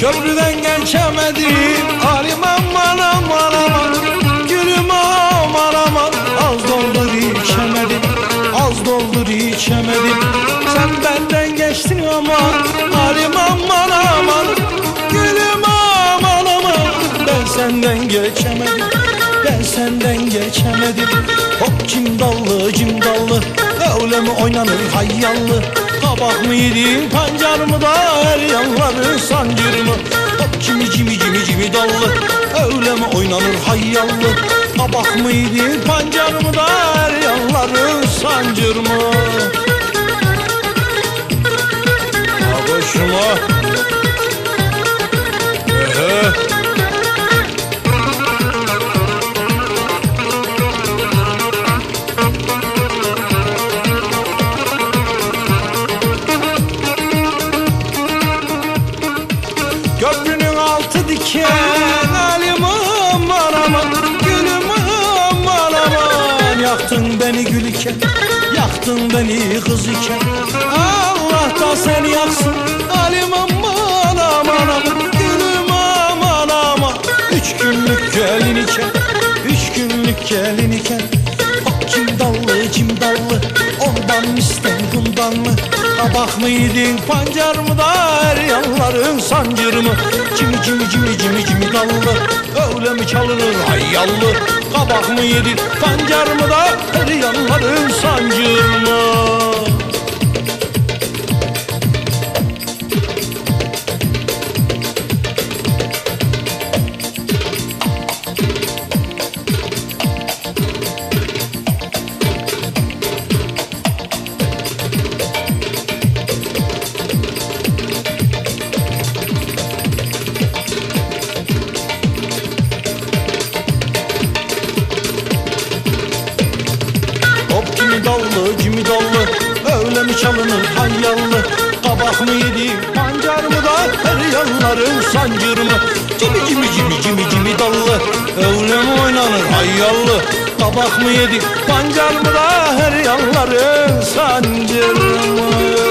Köprüden geçemedim. Halim aman aman aman. Gülüm aman aman. Az doldur içemedim. Az doldur içemedim. Sen benden geçtin ama Halim aman aman. Gülüm aman aman. Ben senden geçemedim. Ben senden geçemedim. Hop cim dallı cim dallı Öyle mi oynanır hayyallı Kabak mı yedin pancar mı da her yanları sancır mı? Hop cimi cimi cimi cimi dallı Öyle mi oynanır hayyallı Kabak mı yedin pancar mı da her yanları sancır mı? Abuşma Ehe Yaktın beni kız iken Allah da seni yaksın. Halim aman aman aman Gülüm aman aman. Üç günlük gelin iken Üç günlük gelin iken. Bak cim dallı cim dallı Ondan mı isten bundan mı? Kabak mı yedin pancar mı da her yanların sancır mı? Cimi cimi cimi cimi cimi dallı Öyle mi çalınır hayyallı Kabak mı yedin pancar mı da her yanların sancır dallı cimi dallı Öyle mi çalınır hayyallı Kabak mı yedi pancar mı da Her yanların sancır mı? Cimi cimi cimi cimi cimi dallı Öyle mi oynanır hayyallı Kabak mı yedi pancar mı da Her yanların sancır mı